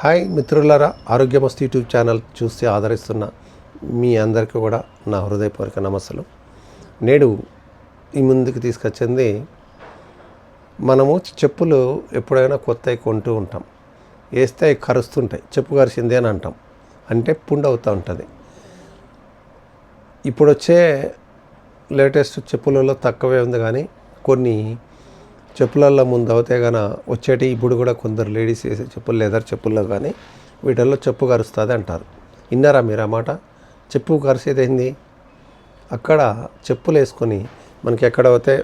Hi మిత్రులారా ఆరోగ్యమస్తు YouTube channel చూసి ఆదరిస్తున్న మీ అందరికీ కూడా నా హృదయపూర్వక నమస్సులు. నేడు ఈ ముందుకు తీసుకొచ్చింది మనము చెప్పులు ఎప్పుడైనా కొత్తవి కొంటూ ఉంటాం. వేస్తే కరుస్తుంటాయి. చెప్పు కరిసింది అని అంటాం. అంటే పుండు అవుతూ ఉంటుంది. ఇప్పుడు వచ్చే లేటెస్ట్ చెప్పులలో తక్కువే ఉంది కానీ కొన్ని చెప్పులలో ముందు అవుతే గాన వచ్చేటి ఇప్పుడు కూడా కొందరు లేడీస్ వేసే చెప్పులు లెదర్ చెప్పుల్లో కానీ వీటిల్లో చెప్పు కరుస్తుంది అంటారు. విన్నారా మీరు ఆ మాట? చెప్పు కరిసేది ఏంది? అక్కడ చెప్పులు వేసుకొని మనకి ఎక్కడ అయితే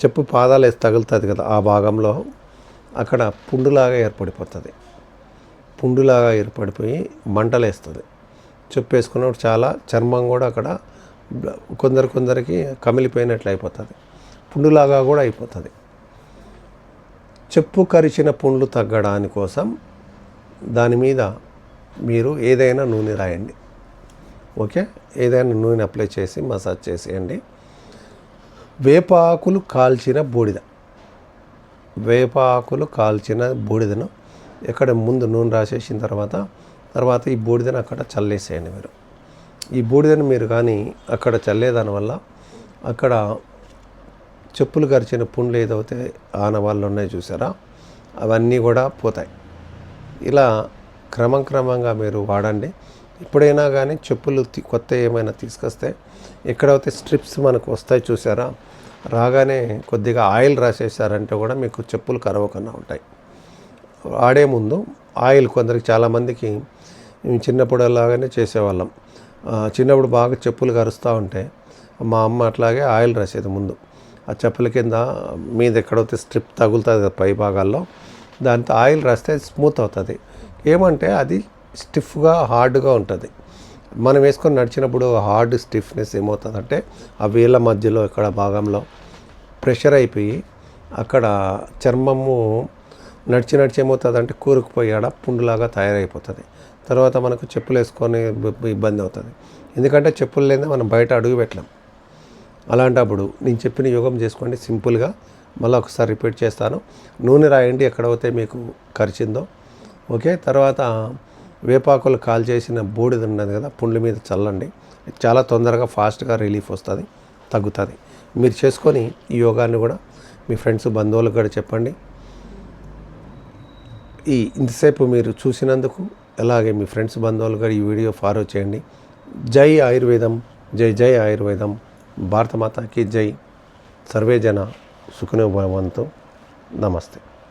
చెప్పు పాదాలు వేసి తగులుతుంది కదా ఆ భాగంలో అక్కడ పుండులాగా ఏర్పడిపోతుంది. పుండులాగా ఏర్పడిపోయి మంటలు వేస్తుంది చెప్పు వేసుకున్నప్పుడు చాలా చర్మం కూడా అక్కడ కొందరు కొందరికి కమిలిపోయినట్లు అయిపోతుంది. పుండులాగా కూడా అయిపోతుంది. చెప్పు కరిచిన పుండ్లు తగ్గడాని కోసం దాని మీద మీరు ఏదైనా నూనె రాయండి. ఓకే? ఏదైనా నూనె అప్లై చేసి మసాజ్ చేసేయండి. వేపాకులు కాల్చిన బూడిద. వేపాకులు కాల్చిన బూడిదను ఎక్కడ ముందు నూనె రాసేసిన తర్వాత తర్వాత ఈ బూడిదను అక్కడ చల్లేసేయండి మీరు. ఈ బూడిదను మీరు కానీ అక్కడ చల్లేదాని వల్ల అక్కడ చెప్పులు గరిచిన పుండ్లు ఏదైతే ఆనవాళ్ళు ఉన్నాయో చూసారా? అవన్నీ కూడా పోతాయి. ఇలా క్రమం క్రమంగా మీరు వాడండి. ఎప్పుడైనా కానీ చెప్పులు కొత్త ఏమైనా తీసుకొస్తే ఎక్కడైతే స్ట్రిప్స్ మనకు వస్తాయి చూసారా? రాగానే కొద్దిగా ఆయిల్ రాసేసారంటే కూడా మీకు చెప్పులు కరవకుండా ఉంటాయి. ఆడే ముందు ఆయిల్ కొందరికి చాలామందికి మేము చిన్నప్పుడు అలాగనే చేసేవాళ్ళం చిన్నప్పుడు బాగా చెప్పులు కరుస్తూ ఉంటే మా అమ్మ అట్లాగే ఆయిల్ రాసేది ముందు. ఆ చెప్పుల కింద మీద ఎక్కడైతే స్ట్రిప్ తగులుతుంది కదా పై భాగాల్లో దాంతో ఆయిల్ రాస్తే స్మూత్ అవుతుంది. ఏమంటే అది స్టిఫ్గా హార్డ్గా ఉంటుంది. మనం వేసుకొని నడిచినప్పుడు హార్డ్ స్టిఫ్నెస్ ఏమవుతుందంటే ఆ వేళ్ళ మధ్యలో ఇక్కడ భాగంలో ప్రెషర్ అయిపోయి అక్కడ చర్మము నడిచి నడిచి ఏమవుతుంది అంటే పుండులాగా తయారైపోతుంది. తర్వాత మనకు చెప్పులు వేసుకొని ఇబ్బంది అవుతుంది. ఎందుకంటే చెప్పులు లేదా మనం బయట అడుగు పెట్టలేం. అలాంటప్పుడు నేను చెప్పిన యోగం చేసుకోండి సింపుల్గా. మళ్ళీ ఒకసారి రిపీట్ చేస్తాను. నూనె రాయండి ఎక్కడైతే మీకు ఖర్చిందో ఓకే? తర్వాత వేపాకులు కాల్ చేసిన బూడిద ఉన్నది కదా పుండ్ల మీద చల్లండి. చాలా తొందరగా ఫాస్ట్గా రిలీఫ్ వస్తుంది తగ్గుతుంది. మీరు చేసుకొని ఈ యోగాన్ని కూడా మీ ఫ్రెండ్స్ బంధువులకు కూడా చెప్పండి. ఈ ఇంతసేపు మీరు చూసినందుకు అలాగే మీ ఫ్రెండ్స్ బంధువులు కూడా ఈ వీడియో ఫాలో చేయండి. జై ఆయుర్వేదం జై జై ఆయుర్వేదం. భారతమాతకి జై. సర్వే జన సుఖనో భవంతు. నమస్తే.